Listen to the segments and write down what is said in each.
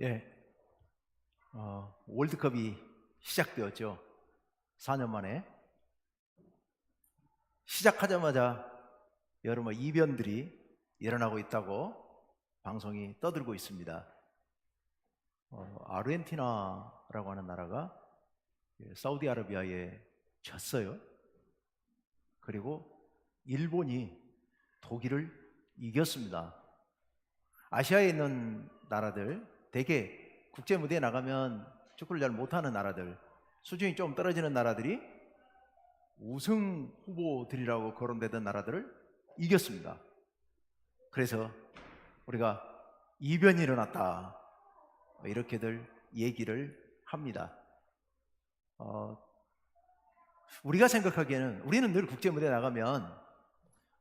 예, 어, 월드컵이 시작되었죠. 4년 만에 시작하자마자 여러 뭐 이변들이 일어나고 있다고 방송이 떠들고 있습니다. 어, 아르헨티나라고 하는 나라가 예, 사우디아라비아에 졌어요. 그리고 일본이 독일을 이겼습니다. 아시아에 있는 나라들 대개 국제 무대에 나가면 축구를 잘 못하는 나라들 수준이 좀 떨어지는 나라들이 우승 후보들이라고 거론되던 나라들을 이겼습니다. 그래서 우리가 이변이 일어났다 이렇게들 얘기를 합니다. 어, 우리가 생각하기에는 우리는 늘 국제 무대에 나가면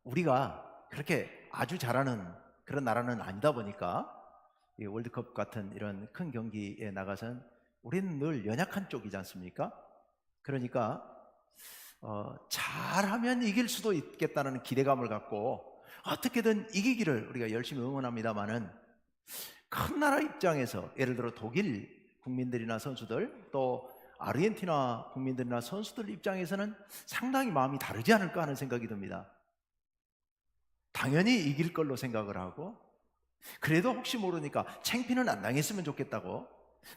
우리가 그렇게 아주 잘하는 그런 나라는 아니다 보니까 이 월드컵 같은 이런 큰 경기에 나가선 우리는 늘 연약한 쪽이지 않습니까? 그러니까 어, 잘하면 이길 수도 있겠다는 기대감을 갖고 어떻게든 이기기를 우리가 열심히 응원합니다만은 큰 나라 입장에서 예를 들어 독일 국민들이나 선수들 또 아르헨티나 국민들이나 선수들 입장에서는 상당히 마음이 다르지 않을까 하는 생각이 듭니다. 당연히 이길 걸로 생각을 하고 그래도 혹시 모르니까 챙피는 안 당했으면 좋겠다고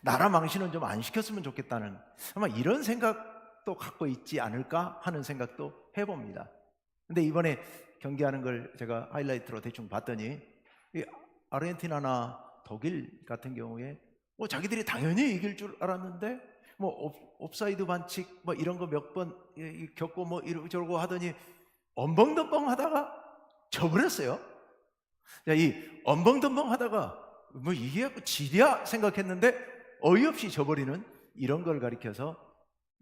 나라 망신은 좀 안 시켰으면 좋겠다는 아마 이런 생각도 갖고 있지 않을까 하는 생각도 해봅니다. 근데 이번에 경기하는 걸 제가 하이라이트로 대충 봤더니 이 아르헨티나나 독일 같은 경우에 뭐 자기들이 당연히 이길 줄 알았는데 뭐 옵, 옵사이드 반칙 뭐 이런 거 몇 번 겪고 뭐 이러고 저러고 하더니 엄벙덤벙 하다가 져버렸어요. 자, 이 엄벙덤벙 하다가 뭐 이게 지랴 생각했는데 어이없이 져버리는 이런 걸 가리켜서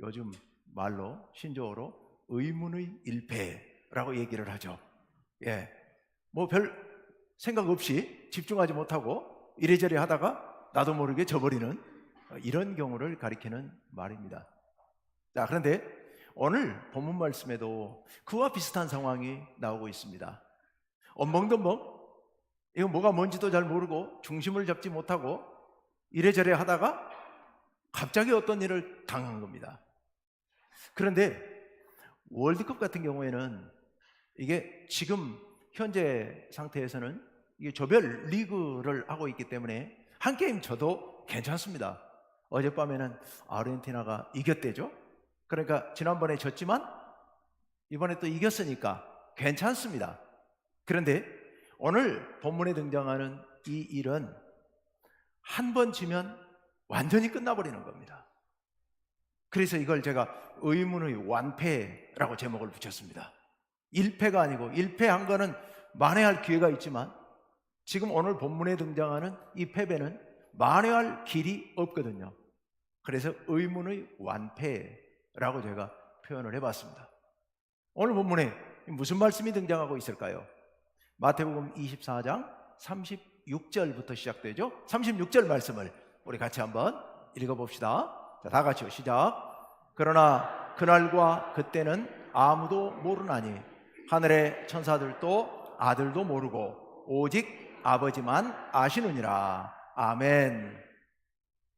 요즘 말로 신조어로 의문의 일패라고 얘기를 하죠. 예. 뭐 별 생각 없이 집중하지 못하고 이래저래 하다가 나도 모르게 져버리는 이런 경우를 가리키는 말입니다. 자, 그런데 오늘 본문 말씀에도 그와 비슷한 상황이 나오고 있습니다. 엄벙덤벙 이거 뭐가 뭔지도 잘 모르고 중심을 잡지 못하고 이래저래 하다가 갑자기 어떤 일을 당한 겁니다. 그런데 월드컵 같은 경우에는 이게 지금 현재 상태에서는 이게 조별 리그를 하고 있기 때문에 한 게임 져도 괜찮습니다. 어젯밤에는 아르헨티나가 이겼대죠. 그러니까 지난번에 졌지만 이번에 또 이겼으니까 괜찮습니다. 그런데 오늘 본문에 등장하는 이 일은 한 번 지면 완전히 끝나버리는 겁니다. 그래서 이걸 제가 의문의 완패라고 제목을 붙였습니다. 1패가 아니고 1패한 거는 만회할 기회가 있지만 지금 오늘 본문에 등장하는 이 패배는 만회할 길이 없거든요. 그래서 의문의 완패라고 제가 표현을 해봤습니다. 오늘 본문에 무슨 말씀이 등장하고 있을까요? 마태복음 24장 36절부터 시작되죠. 36절 말씀을 우리 같이 한번 읽어봅시다. 자, 다 같이요. 시작. 그러나 그날과 그때는 아무도 모르나니 하늘의 천사들도 아들도 모르고 오직 아버지만 아시느니라. 아멘.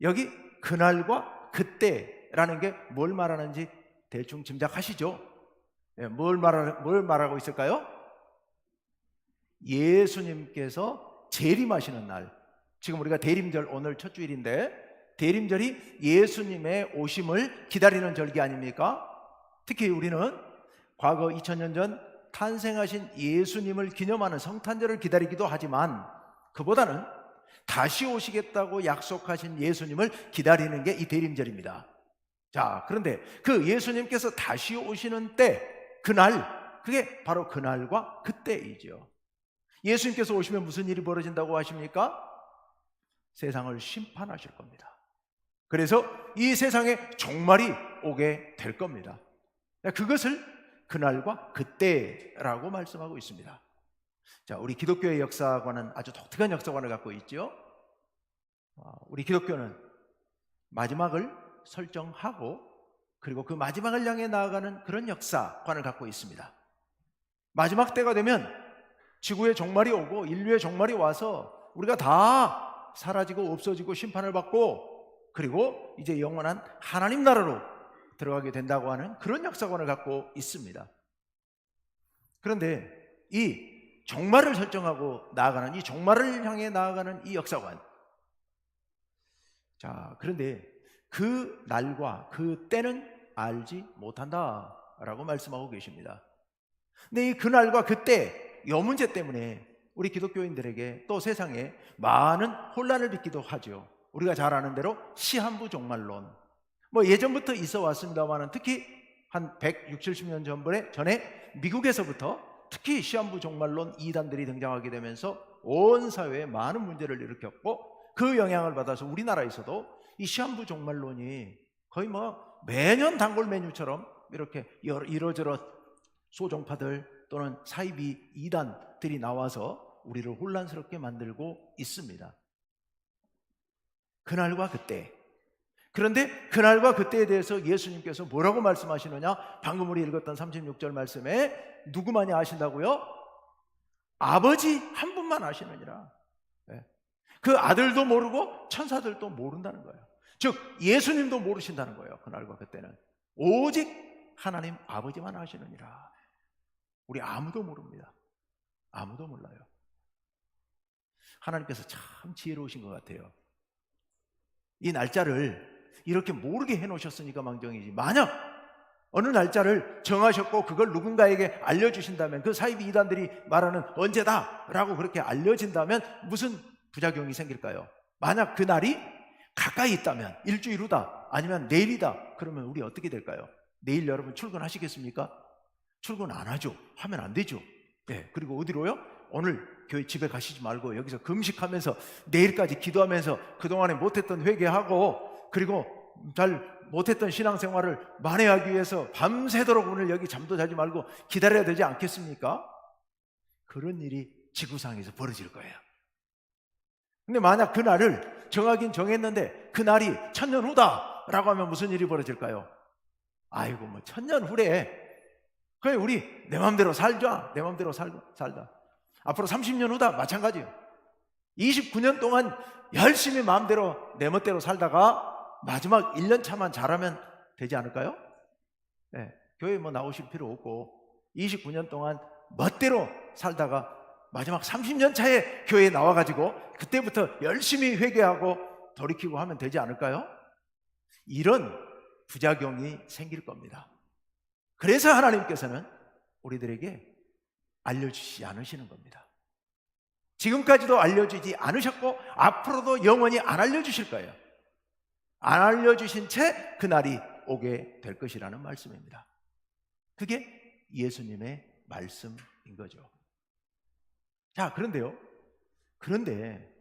여기 그날과 그때라는 게 뭘 말하는지 대충 짐작하시죠? 예, 뭘, 말하, 뭘 말하고 있을까요? 예수님께서 재림하시는 날. 지금 우리가 대림절 오늘 첫 주일인데 대림절이 예수님의 오심을 기다리는 절기 아닙니까? 특히 우리는 과거 2000년 전 탄생하신 예수님을 기념하는 성탄절을 기다리기도 하지만 그보다는 다시 오시겠다고 약속하신 예수님을 기다리는 게 이 대림절입니다. 자, 그런데 그 예수님께서 다시 오시는 때, 그날, 그게 바로 그날과 그때이죠. 예수님께서 오시면 무슨 일이 벌어진다고 하십니까? 세상을 심판하실 겁니다. 그래서 이 세상에 종말이 오게 될 겁니다. 그것을 그날과 그때라고 말씀하고 있습니다. 자, 우리 기독교의 역사관은 아주 독특한 역사관을 갖고 있죠. 아, 우리 기독교는 마지막을 설정하고 그리고 그 마지막을 향해 나아가는 그런 역사관을 갖고 있습니다. 마지막 때가 되면 지구의 종말이 오고 인류의 종말이 와서 우리가 다 사라지고 없어지고 심판을 받고 그리고 이제 영원한 하나님 나라로 들어가게 된다고 하는 그런 역사관을 갖고 있습니다. 그런데 이 종말을 설정하고 나아가는 이 종말을 향해 나아가는 이 역사관. 자, 그런데 그 날과 그 때는 알지 못한다라고 말씀하고 계십니다. 근데 이 그날과 그때 요 문제 때문에 우리 기독교인들에게 또 세상에 많은 혼란을 빚기도 하죠. 우리가 잘 아는 대로 시한부 종말론. 뭐 예전부터 있어 왔습니다만은 특히 한 160, 70년 전번에 전에 미국에서부터 특히 시한부 종말론 이단들이 등장하게 되면서 온 사회에 많은 문제를 일으켰고 그 영향을 받아서 우리나라에서도 이 시한부 종말론이 거의 뭐 매년 단골 메뉴처럼 이렇게 이러저러 소종파들 또는 사이비 이단들이 나와서 우리를 혼란스럽게 만들고 있습니다. 그날과 그때. 그런데 그날과 그때에 대해서 예수님께서 뭐라고 말씀하시느냐? 방금 우리 읽었던 36절 말씀에 누구만이 아신다고요? 아버지 한 분만 아시느니라. 예. 그 아들도 모르고 천사들도 모른다는 거예요. 즉 예수님도 모르신다는 거예요. 그날과 그때는 오직 하나님 아버지만 아시느니라. 우리 아무도 모릅니다. 아무도 몰라요. 하나님께서 참 지혜로우신 것 같아요. 이 날짜를 이렇게 모르게 해놓으셨으니까 망정이지. 만약 어느 날짜를 정하셨고 그걸 누군가에게 알려주신다면 그 사이비 이단들이 말하는 언제다라고 그렇게 알려진다면 무슨 부작용이 생길까요? 만약 그 날이 가까이 있다면 일주일 후다 아니면 내일이다 그러면 우리 어떻게 될까요? 내일 여러분 출근하시겠습니까? 출근 안 하죠. 하면 안 되죠. 네, 그리고 어디로요? 오늘 교회 집에 가시지 말고 여기서 금식하면서 내일까지 기도하면서 그동안에 못했던 회개하고 그리고 잘 못했던 신앙생활을 만회하기 위해서 밤새도록 오늘 여기 잠도 자지 말고 기다려야 되지 않겠습니까? 그런 일이 지구상에서 벌어질 거예요. 근데 만약 그날을 정하긴 정했는데 그날이 천년 후다라고 하면 무슨 일이 벌어질까요? 아이고 뭐 천년 후래 그래 우리 내 마음대로 살자 내 마음대로 살, 살다 앞으로 30년 후다 마찬가지예요 29년 동안 열심히 마음대로 내 멋대로 살다가 마지막 1년 차만 잘하면 되지 않을까요? 네, 교회 뭐 나오실 필요 없고 29년 동안 멋대로 살다가 마지막 30년 차에 교회에 나와 가지고 그때부터 열심히 회개하고 돌이키고 하면 되지 않을까요? 이런 부작용이 생길 겁니다. 그래서 하나님께서는 우리들에게 알려주시지 않으시는 겁니다. 지금까지도 알려주지 않으셨고 앞으로도 영원히 안 알려주실 거예요. 안 알려주신 채 그날이 오게 될 것이라는 말씀입니다. 그게 예수님의 말씀인 거죠. 자, 그런데요. 그런데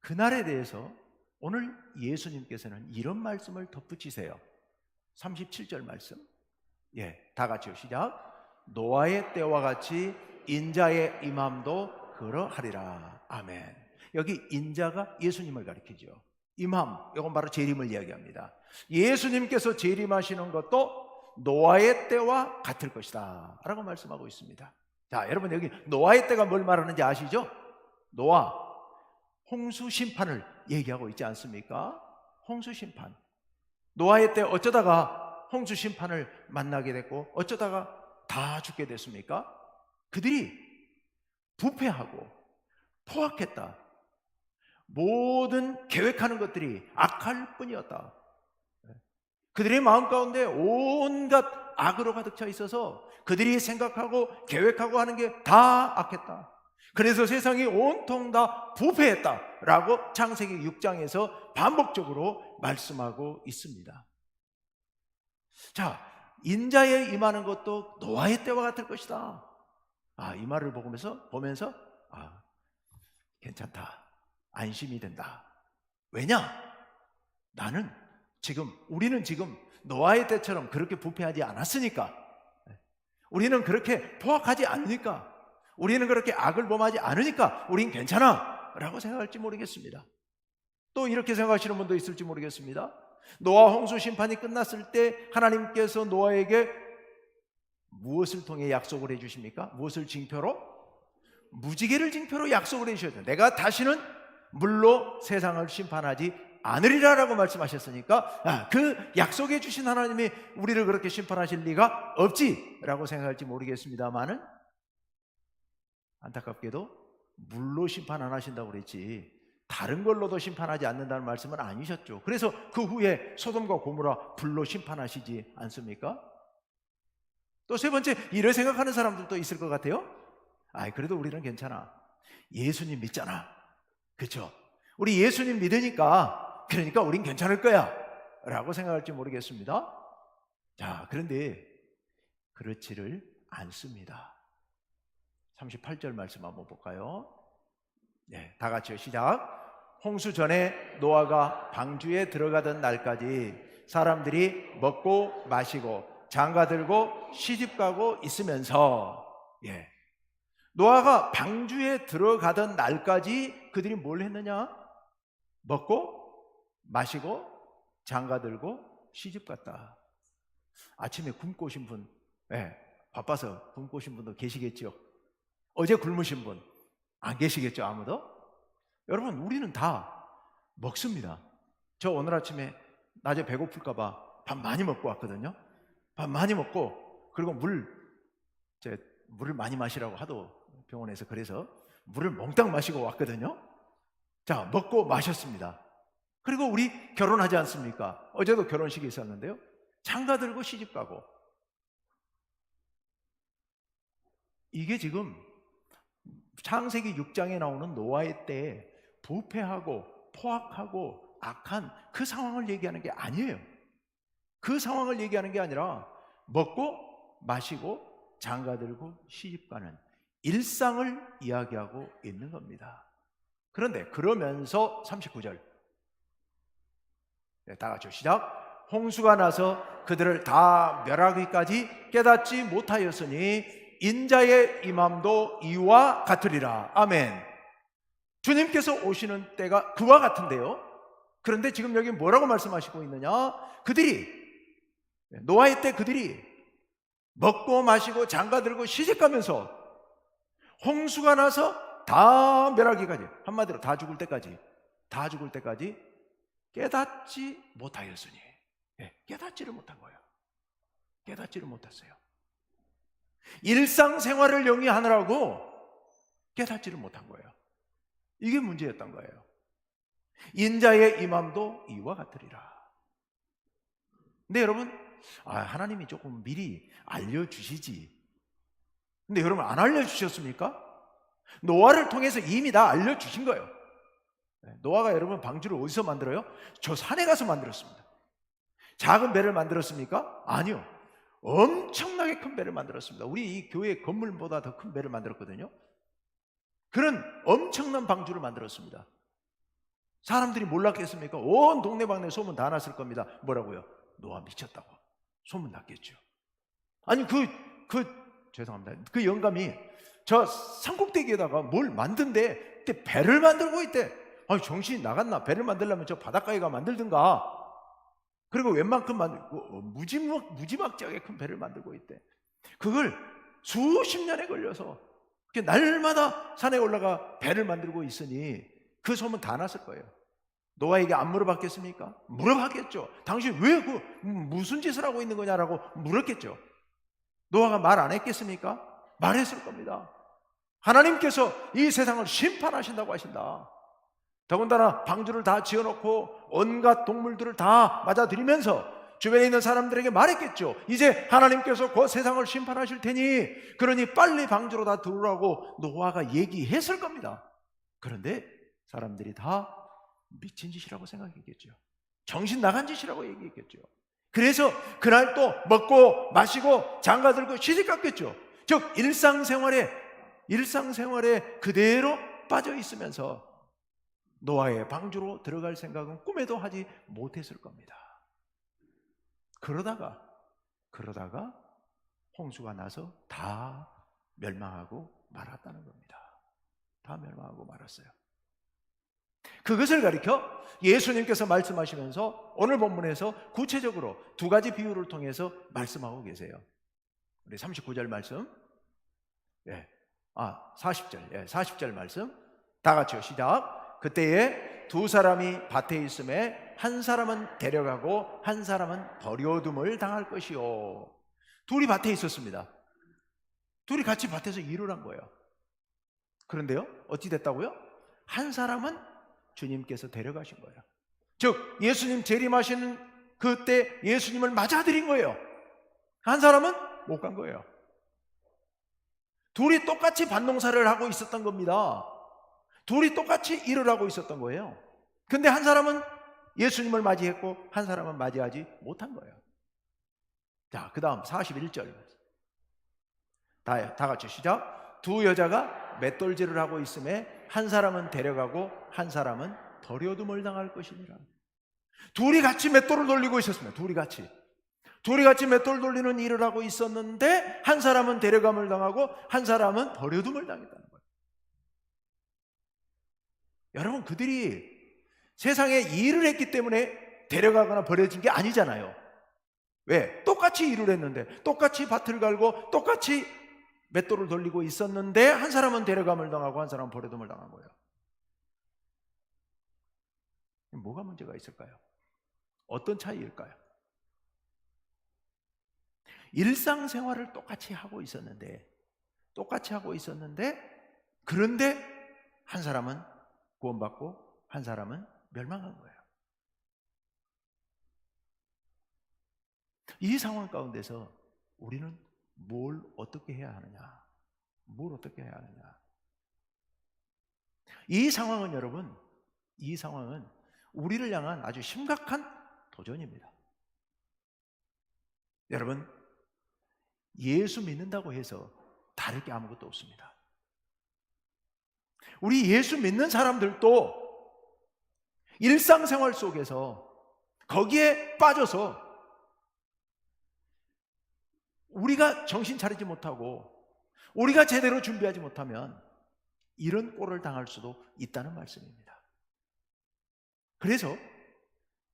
그날에 대해서 오늘 예수님께서는 이런 말씀을 덧붙이세요. 37절 말씀. 예, 다 같이요. 시작. 노아의 때와 같이 인자의 임함도 그러하리라. 아멘. 여기 인자가 예수님을 가리키죠. 임함, 이건 바로 재림을 이야기합니다. 예수님께서 재림하시는 것도 노아의 때와 같을 것이다. 라고 말씀하고 있습니다. 자, 여러분 여기 노아의 때가 뭘 말하는지 아시죠? 노아, 홍수 심판을 얘기하고 있지 않습니까? 홍수 심판. 노아의 때 어쩌다가 홍수 심판을 만나게 됐고 어쩌다가 다 죽게 됐습니까? 그들이 부패하고 포악했다. 모든 계획하는 것들이 악할 뿐이었다. 그들의 마음 가운데 온갖 악으로 가득 차 있어서 그들이 생각하고 계획하고 하는 게 다 악했다. 그래서 세상이 온통 다 부패했다라고 창세기 6장에서 반복적으로 말씀하고 있습니다. 자, 인자에 임하는 것도 노아의 때와 같을 것이다. 아, 이 말을 보면서 보면서 아, 괜찮다. 안심이 된다. 왜냐? 나는 지금 우리는 지금 노아의 때처럼 그렇게 부패하지 않았으니까. 우리는 그렇게 포악하지 않으니까. 우리는 그렇게 악을 범하지 않으니까 우린 괜찮아. 라고 생각할지 모르겠습니다. 또 이렇게 생각하시는 분도 있을지 모르겠습니다. 노아 홍수 심판이 끝났을 때 하나님께서 노아에게 무엇을 통해 약속을 해 주십니까? 무엇을 징표로? 무지개를 징표로 약속을 해 주셨죠. 내가 다시는 물로 세상을 심판하지 않으리라라고 말씀하셨으니까 아, 그 약속해 주신 하나님이 우리를 그렇게 심판하실 리가 없지라고 생각할지 모르겠습니다만은 안타깝게도 물로 심판 안 하신다고 그랬지 다른 걸로도 심판하지 않는다는 말씀은 아니셨죠. 그래서 그 후에 소돔과 고모라 불로 심판하시지 않습니까? 또 세 번째 이를 생각하는 사람들도 있을 것 같아요. 아, 그래도 우리는 괜찮아. 예수님 믿잖아. 그렇죠? 우리 예수님 믿으니까 그러니까 우린 괜찮을 거야. 라고 생각할지 모르겠습니다. 자, 그런데 그렇지를 않습니다. 38절 말씀 한번 볼까요? 네, 다 같이요. 시작. 홍수 전에 노아가 방주에 들어가던 날까지 사람들이 먹고 마시고 장가 들고 시집 가고 있으면서 예. 노아가 방주에 들어가던 날까지 그들이 뭘 했느냐? 먹고 마시고 장가 들고 시집 갔다. 아침에 굶고 오신 분, 예, 바빠서 굶고 오신 분도 계시겠죠. 어제 굶으신 분 안 계시겠죠 아무도? 여러분 우리는 다 먹습니다. 저 오늘 아침에 낮에 배고플까봐 밥 많이 먹고 왔거든요. 밥 많이 먹고 그리고 물, 제 물을 많이 마시라고 하도 병원에서 그래서 물을 몽땅 마시고 왔거든요. 자 먹고 마셨습니다. 그리고 우리 결혼하지 않습니까? 어제도 결혼식이 있었는데요. 장가 들고 시집 가고 이게 지금 창세기 6장에 나오는 노아의 때에 부패하고 포악하고 악한 그 상황을 얘기하는 게 아니에요. 그 상황을 얘기하는 게 아니라 먹고 마시고 장가 들고 시집 가는 일상을 이야기하고 있는 겁니다. 그런데 그러면서 39절 네, 다 같이 시작 홍수가 나서 그들을 다 멸하기까지 깨닫지 못하였으니 인자의 임함도 이와 같으리라. 아멘. 주님께서 오시는 때가 그와 같은데요. 그런데 지금 여기 뭐라고 말씀하시고 있느냐? 그들이 노아의 때 그들이 먹고 마시고 장가 들고 시집 가면서 홍수가 나서 다 멸하기까지 한마디로 다 죽을 때까지 다 죽을 때까지 깨닫지 못하였으니 예, 깨닫지를 못한 거예요. 깨닫지를 못했어요. 일상생활을 영위하느라고 깨닫지를 못한 거예요. 이게 문제였던 거예요. 인자의 임함도 이와 같으리라. 근데 여러분, 아, 하나님이 조금 미리 알려주시지. 근데 여러분, 안 알려주셨습니까? 노아를 통해서 이미 다 알려주신 거예요. 네, 노아가 여러분 방주를 어디서 만들어요? 저 산에 가서 만들었습니다. 작은 배를 만들었습니까? 아니요. 엄청나게 큰 배를 만들었습니다. 우리 이 교회 건물보다 더 큰 배를 만들었거든요. 그런 엄청난 방주를 만들었습니다. 사람들이 몰랐겠습니까? 온 동네방네 소문 다 났을 겁니다. 뭐라고요? 노아 미쳤다고. 소문 났겠죠. 아니, 그, 그, 죄송합니다. 그 영감이 저 산꼭대기에다가 뭘 만든대. 그때 배를 만들고 있대. 아니, 정신이 나갔나? 배를 만들려면 저 바닷가에 가 만들든가. 그리고 웬만큼 만들고 어, 무지막 무지막지하게 큰 배를 만들고 있대. 그걸 수십 년에 걸려서 날마다 산에 올라가 배를 만들고 있으니 그 소문 다 났을 거예요. 노아에게 안 물어봤겠습니까? 물어봤겠죠. 당신 왜 그 무슨 짓을 하고 있는 거냐라고 물었겠죠. 노아가 말 안 했겠습니까? 말했을 겁니다. 하나님께서 이 세상을 심판하신다고 하신다. 더군다나 방주를 다 지어놓고 온갖 동물들을 다 맞아들이면서 주변에 있는 사람들에게 말했겠죠. 이제 하나님께서 그 세상을 심판하실 테니 그러니 빨리 방주로 다 들어오라고 노아가 얘기했을 겁니다. 그런데 사람들이 다 미친 짓이라고 생각했겠죠. 정신 나간 짓이라고 얘기했겠죠. 그래서 그날 또 먹고 마시고 장가 들고 시집 갔겠죠. 즉 일상생활에 일상생활에 그대로 빠져 있으면서 노아의 방주로 들어갈 생각은 꿈에도 하지 못했을 겁니다. 그러다가 그러다가 홍수가 나서 다 멸망하고 말았다는 겁니다. 다 멸망하고 말았어요. 그것을 가리켜 예수님께서 말씀하시면서 오늘 본문에서 구체적으로 두 가지 비유를 통해서 말씀하고 계세요. 우리 39절 말씀. 예. 아, 40절. 예, 40절 말씀. 다 같이요. 시작. 그때에 두 사람이 밭에 있음에 한 사람은 데려가고 한 사람은 버려둠을 당할 것이요. 둘이 밭에 있었습니다. 둘이 같이 밭에서 일을 한 거예요. 그런데요, 어찌 됐다고요? 한 사람은 주님께서 데려가신 거예요. 즉, 예수님 재림하시는 그때 예수님을 맞아들인 거예요. 한 사람은 못 간 거예요. 둘이 똑같이 반농사를 하고 있었던 겁니다. 둘이 똑같이 일을 하고 있었던 거예요. 근데 한 사람은 예수님을 맞이했고 한 사람은 맞이하지 못한 거예요. 자, 그 다음 41절. 다, 다 같이 시작. 두 여자가 맷돌질을 하고 있음에 한 사람은 데려가고 한 사람은 버려둠을 당할 것이니라. 둘이 같이 맷돌을 돌리고 있었습니다. 둘이 같이. 둘이 같이 맷돌 돌리는 일을 하고 있었는데 한 사람은 데려감을 당하고 한 사람은 버려둠을 거예요. 여러분 그들이 세상에 일을 했기 때문에 데려가거나 버려진 게 아니잖아요. 왜? 똑같이 일을 했는데 똑같이 밭을 갈고 똑같이 맷돌을 돌리고 있었는데 한 사람은 데려감을 당하고 한 사람은 버려둠을 당한 거예요. 뭐가 문제가 있을까요? 어떤 차이일까요? 일상생활을 똑같이 하고 있었는데, 똑같이 하고 있었는데, 그런데 한 사람은 구원받고 한 사람은 멸망한 거예요. 이 상황 가운데서 우리는 뭘 어떻게 해야 하느냐? 뭘 어떻게 해야 하느냐? 이 상황은 여러분, 이 상황은 우리를 향한 아주 심각한 도전입니다. 여러분, 예수 믿는다고 해서 다를 게 아무것도 없습니다. 우리 예수 믿는 사람들도 일상생활 속에서 거기에 빠져서 우리가 정신 차리지 못하고 우리가 제대로 준비하지 못하면 이런 꼴을 당할 수도 있다는 말씀입니다. 그래서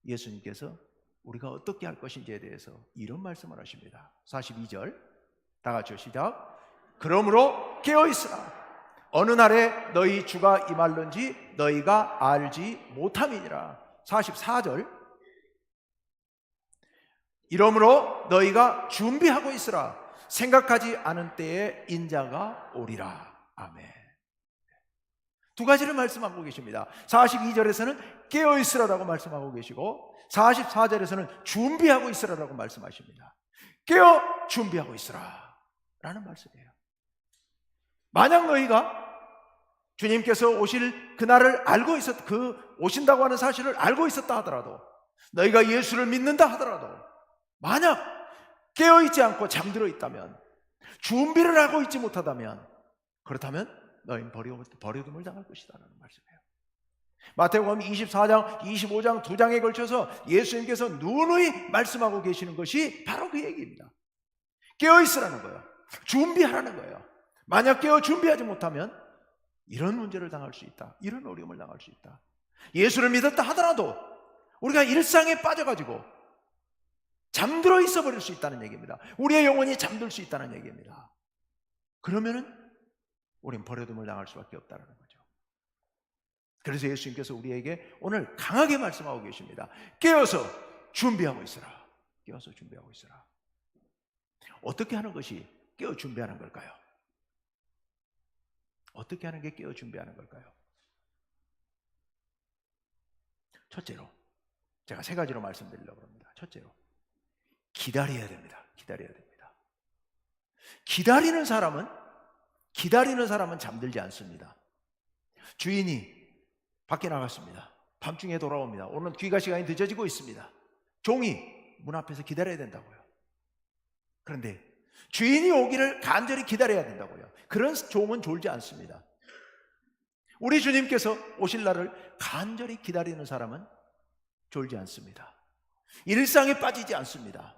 예수님께서 우리가 어떻게 할 것인지에 대해서 이런 말씀을 하십니다. 42절 다 같이 시작. 그러므로 깨어 있으라. 어느 날에 너희 주가 임할는지 너희가 알지 못함이니라. 44절 이러므로 너희가 준비하고 있으라. 생각하지 않은 때에 인자가 오리라. 아멘. 두 가지를 말씀하고 계십니다. 42절에서는 깨어 있으라라고 말씀하고 계시고 44절에서는 준비하고 있으라라고 말씀하십니다. 깨어 준비하고 있으라 라는 말씀이에요. 만약 너희가 주님께서 오실 그날을 알고 있었 그 오신다고 하는 사실을 알고 있었다 하더라도 너희가 예수를 믿는다 하더라도 만약 깨어 있지 않고 잠들어 있다면 준비를 하고 있지 못하다면 그렇다면 너희는 버려, 버려둠을 당할 것이다라는 말씀이에요. 마태복음 24장, 25장 두 장에 걸쳐서 예수님께서 누누이 말씀하고 계시는 것이 바로 그 얘기입니다. 깨어 있으라는 거예요. 준비하라는 거예요. 만약 깨어 준비하지 못하면 이런 문제를 당할 수 있다. 이런 어려움을 당할 수 있다. 예수를 믿었다 하더라도 우리가 일상에 빠져가지고 잠들어 있어 버릴 수 있다는 얘기입니다. 우리의 영혼이 잠들 수 있다는 얘기입니다. 그러면은 우린 버려둠을 당할 수밖에 없다는 거죠. 그래서 예수님께서 우리에게 오늘 강하게 말씀하고 계십니다. 깨어서 준비하고 있으라. 깨어서 준비하고 있으라. 어떻게 하는 것이 깨어 준비하는 걸까요? 어떻게 하는 게 깨어 준비하는 걸까요? 첫째로, 제가 세 가지로 말씀드리려고 합니다. 첫째로, 기다려야 됩니다. 기다려야 됩니다. 기다리는 사람은, 기다리는 사람은 잠들지 않습니다. 주인이 밖에 나갔습니다. 밤중에 돌아옵니다. 오늘 귀가 시간이 늦어지고 있습니다. 종이 문 앞에서 기다려야 된다고요. 그런데 주인이 오기를 간절히 기다려야 된다고요. 그런 종은 졸지 않습니다. 우리 주님께서 오실 날을 간절히 기다리는 사람은 졸지 않습니다. 일상에 빠지지 않습니다.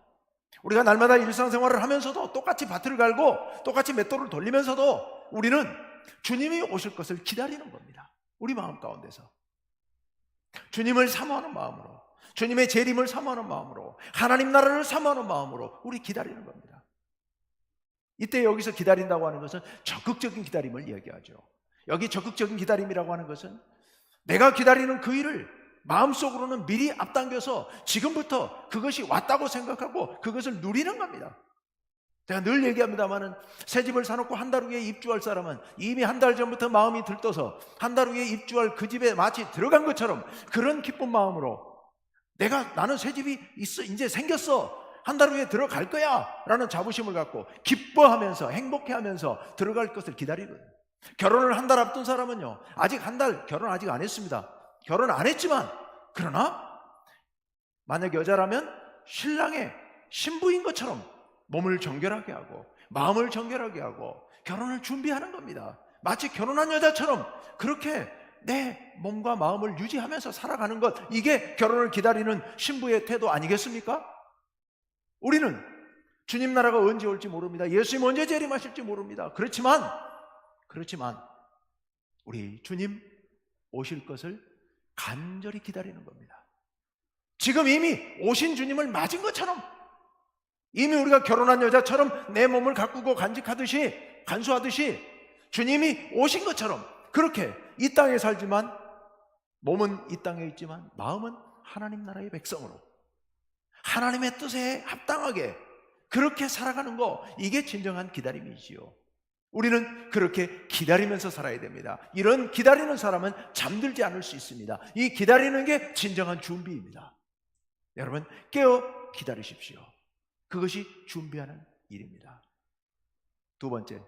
우리가 날마다 일상생활을 하면서도 똑같이 밭을 갈고 똑같이 맷돌을 돌리면서도 우리는 주님이 오실 것을 기다리는 겁니다. 우리 마음 가운데서. 주님을 사모하는 마음으로, 주님의 재림을 사모하는 마음으로, 하나님 나라를 사모하는 마음으로 우리 기다리는 겁니다. 이때 여기서 기다린다고 하는 것은 적극적인 기다림을 이야기하죠. 여기 적극적인 기다림이라고 하는 것은 내가 기다리는 그 일을 마음속으로는 미리 앞당겨서 지금부터 그것이 왔다고 생각하고 그것을 누리는 겁니다. 제가 늘 얘기합니다만은 새 집을 사놓고 한 달 후에 입주할 사람은 이미 한 달 전부터 마음이 들떠서 한 달 후에 입주할 그 집에 마치 들어간 것처럼 그런 기쁜 마음으로 내가 나는 새 집이 있어 이제 생겼어 한 달 후에 들어갈 거야 라는 자부심을 갖고 기뻐하면서 행복해하면서 들어갈 것을 기다리거든요. 결혼을 한 달 앞둔 사람은요 아직 한 달 결혼 아직 안 했습니다. 결혼 안 했지만 그러나 만약 여자라면 신랑의 신부인 것처럼 몸을 정결하게 하고 마음을 정결하게 하고 결혼을 준비하는 겁니다. 마치 결혼한 여자처럼 그렇게 내 몸과 마음을 유지하면서 살아가는 것 이게 결혼을 기다리는 신부의 태도 아니겠습니까? 우리는 주님 나라가 언제 올지 모릅니다. 예수님 언제 재림하실지 모릅니다. 그렇지만 그렇지만 우리 주님 오실 것을 간절히 기다리는 겁니다. 지금 이미 오신 주님을 맞은 것처럼 이미 우리가 결혼한 여자처럼 내 몸을 가꾸고 간직하듯이 간수하듯이 주님이 오신 것처럼 그렇게 이 땅에 살지만 몸은 이 땅에 있지만 마음은 하나님 나라의 백성으로 하나님의 뜻에 합당하게 그렇게 살아가는 거 이게 진정한 기다림이지요. 우리는 그렇게 기다리면서 살아야 됩니다. 이런 기다리는 사람은 잠들지 않을 수 있습니다. 이 기다리는 게 진정한 준비입니다. 여러분 깨어 기다리십시오. 그것이 준비하는 일입니다. 두 번째,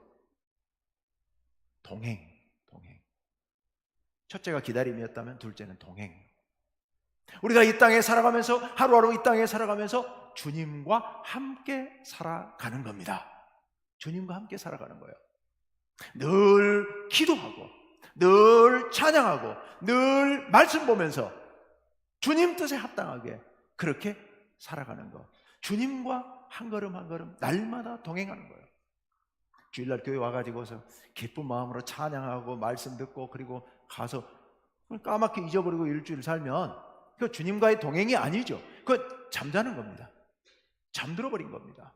동행, 동행. 첫째가 기다림이었다면 둘째는 동행. 우리가 이 땅에 살아가면서 하루하루 이 땅에 살아가면서 주님과 함께 살아가는 겁니다. 주님과 함께 살아가는 거예요. 늘 기도하고, 늘 찬양하고, 늘 말씀 보면서 주님 뜻에 합당하게 그렇게 살아가는 것. 주님과 한 걸음 한 걸음 날마다 동행하는 거예요. 주일날 교회 와가지고서 기쁜 마음으로 찬양하고 말씀 듣고 그리고 가서 까맣게 잊어버리고 일주일 살면 그 주님과의 동행이 아니죠. 그 잠자는 겁니다. 잠들어 버린 겁니다.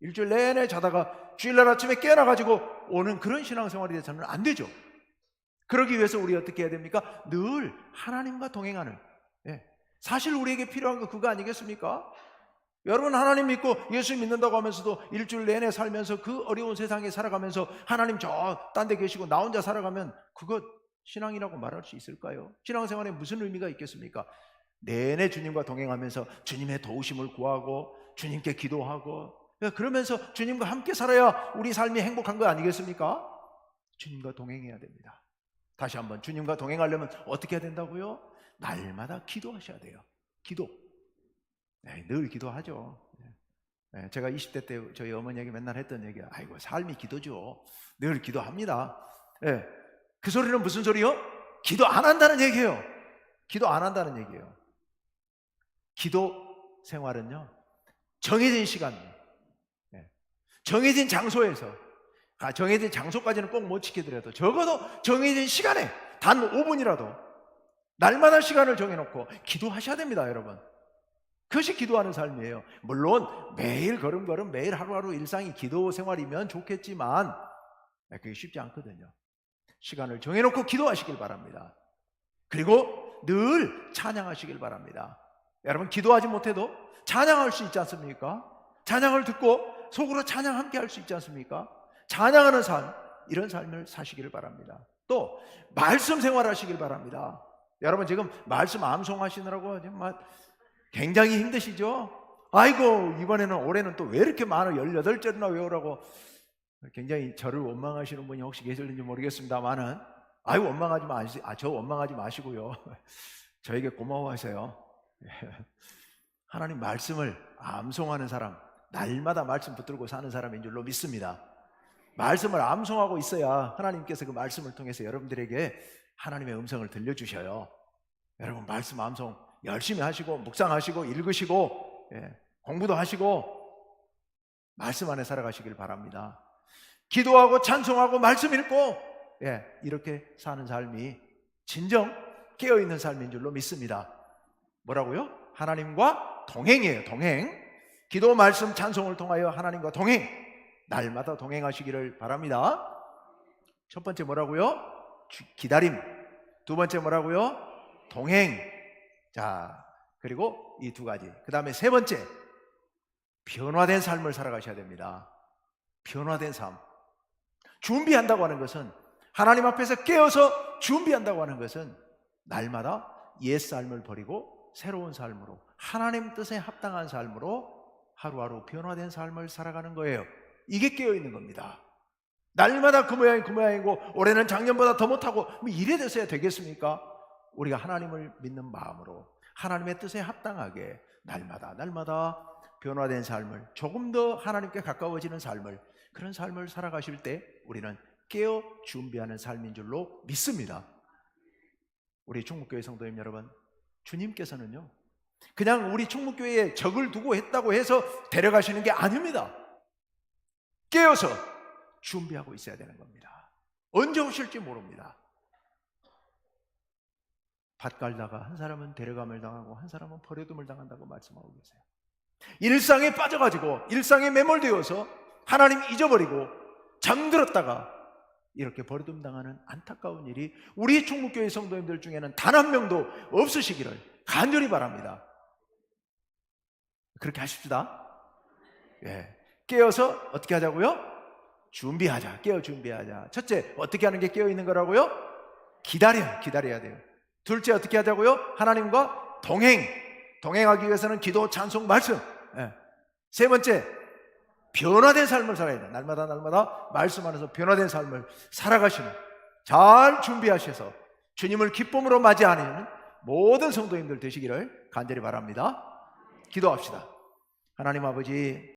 일주일 내내 자다가 주일날 아침에 깨어나가지고 오는 그런 신앙생활이 돼서는 안 되죠. 그러기 위해서 우리 어떻게 해야 됩니까? 늘 하나님과 동행하는. 예. 사실 우리에게 필요한 거 그거 아니겠습니까? 여러분 하나님 믿고 예수 믿는다고 하면서도 일주일 내내 살면서 그 어려운 세상에 살아가면서 하나님 저 딴 데 계시고 나 혼자 살아가면 그거 신앙이라고 말할 수 있을까요? 신앙생활에 무슨 의미가 있겠습니까? 내내 주님과 동행하면서 주님의 도우심을 구하고 주님께 기도하고 그러면서 주님과 함께 살아야 우리 삶이 행복한 거 아니겠습니까? 주님과 동행해야 됩니다. 다시 한번 주님과 동행하려면 어떻게 해야 된다고요? 날마다 기도하셔야 돼요. 기도. 네, 늘 기도하죠. 네, 제가 20대 때 저희 어머니에게 맨날 했던 얘기야. 아이고, 삶이 기도죠. 늘 기도합니다. 네, 그 소리는 무슨 소리요? 기도 안 한다는 얘기예요. 기도 안 한다는 얘기예요. 기도 생활은요, 정해진 시간, 네, 정해진 장소에서, 아, 정해진 장소까지는 꼭 못 지키더라도 적어도 정해진 시간에 단 5분이라도 날마다 시간을 정해놓고 기도하셔야 됩니다, 여러분. 그것이 기도하는 삶이에요. 물론 매일 걸음걸음 매일 하루하루 일상이 기도 생활이면 좋겠지만 그게 쉽지 않거든요. 시간을 정해놓고 기도하시길 바랍니다. 그리고 늘 찬양하시길 바랍니다. 여러분 기도하지 못해도 찬양할 수 있지 않습니까? 찬양을 듣고 속으로 찬양 함께 할 수 있지 않습니까? 찬양하는 삶 이런 삶을 사시기를 바랍니다. 또 말씀 생활하시길 바랍니다. 여러분 지금 말씀 암송하시느라고 정말 굉장히 힘드시죠? 아이고, 이번에는 올해는 또 왜 이렇게 많아? 18절이나 외우라고. 굉장히 저를 원망하시는 분이 혹시 계실는지 모르겠습니다만은, 아유, 원망하지 마시, 아, 저 원망하지 마시고요. 저에게 고마워하세요. 하나님 말씀을 암송하는 사람, 날마다 말씀 붙들고 사는 사람인 줄로 믿습니다. 말씀을 암송하고 있어야 하나님께서 그 말씀을 통해서 여러분들에게 하나님의 음성을 들려주셔요. 여러분, 말씀 암송 열심히 하시고 묵상하시고 읽으시고 예, 공부도 하시고 말씀 안에 살아가시길 바랍니다. 기도하고 찬송하고 말씀 읽고 예, 이렇게 사는 삶이 진정 깨어 있는 삶인 줄로 믿습니다. 뭐라고요? 하나님과 동행이에요. 동행. 기도, 말씀, 찬송을 통하여 하나님과 동행. 날마다 동행하시기를 바랍니다. 첫 번째 뭐라고요? 기다림. 두 번째 뭐라고요? 동행. 자, 그리고 이 두 가지. 그 다음에 세 번째, 변화된 삶을 살아가셔야 됩니다. 변화된 삶. 준비한다고 하는 것은 하나님 앞에서 깨어서 준비한다고 하는 것은 날마다 옛 삶을 버리고 새로운 삶으로 하나님 뜻에 합당한 삶으로 하루하루 변화된 삶을 살아가는 거예요. 이게 깨어 있는 겁니다. 날마다 그 모양이 그 모양이고 올해는 작년보다 더 못하고 뭐 이래 돼서야 되겠습니까? 우리가 하나님을 믿는 마음으로 하나님의 뜻에 합당하게 날마다 날마다 변화된 삶을 조금 더 하나님께 가까워지는 삶을 그런 삶을 살아가실 때 우리는 깨어 준비하는 삶인 줄로 믿습니다. 우리 충북교회 성도님 여러분, 주님께서는요, 그냥 우리 충북교회에 적을 두고 했다고 해서 데려가시는 게 아닙니다. 깨어서 준비하고 있어야 되는 겁니다. 언제 오실지 모릅니다. 밭 갈다가 한 사람은 데려감을 당하고 한 사람은 버려둠을 당한다고 말씀하고 계세요. 일상에 빠져가지고 일상에 매몰되어서 하나님 잊어버리고 잠들었다가 이렇게 버려둠 당하는 안타까운 일이 우리 충북교회 성도님들 중에는 단 한 명도 없으시기를 간절히 바랍니다. 그렇게 하십시다. 예. 깨어서 어떻게 하자고요? 준비하자. 깨어 준비하자. 첫째, 어떻게 하는 게 깨어 있는 거라고요? 기다려. 기다려야 돼요. 둘째, 어떻게 하자고요? 하나님과 동행. 동행하기 위해서는 기도, 찬송, 말씀. 예. 세 번째, 변화된 삶을 살아야 돼. 날마다 날마다 말씀 안에서 변화된 삶을 살아가시는 잘 준비하셔서 주님을 기쁨으로 맞이하는 모든 성도님들 되시기를 간절히 바랍니다. 기도합시다. 하나님 아버지